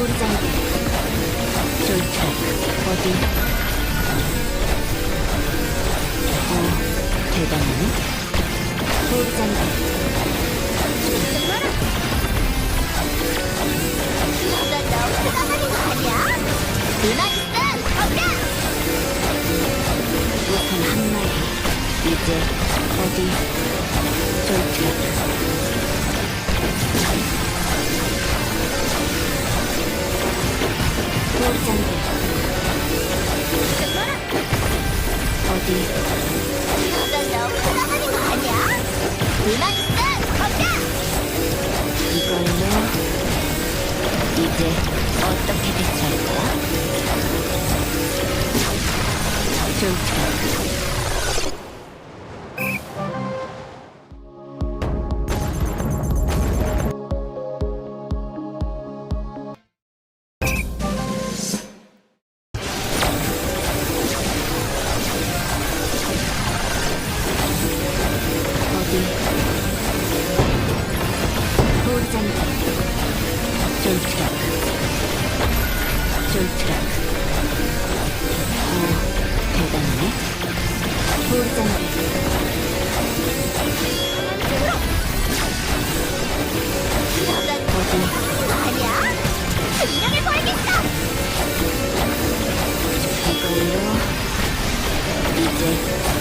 우리장비 졸트랙 어디 어 대단하네 우리장비 이거 너무 까마는 거 아니야? 음악 있음! 걷자! 우선 한마디 이제 어디 우리장비 어디 이거 너무 까마는 거 아니야? 음악 있음! 걷자! 이걸로 이제 어떻게 대처할 이제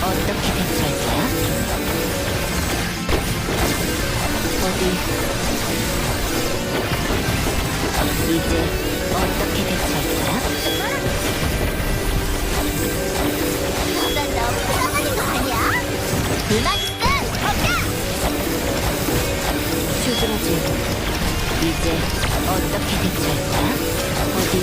어떻게 대처할 거 야? 어디 이제 어떻게 대처할 거야? 이거 너무 까마는 거 아니야? 음악 있음! 걷자! 슈즈라지 이제 어떻게 대처할 거야? 어디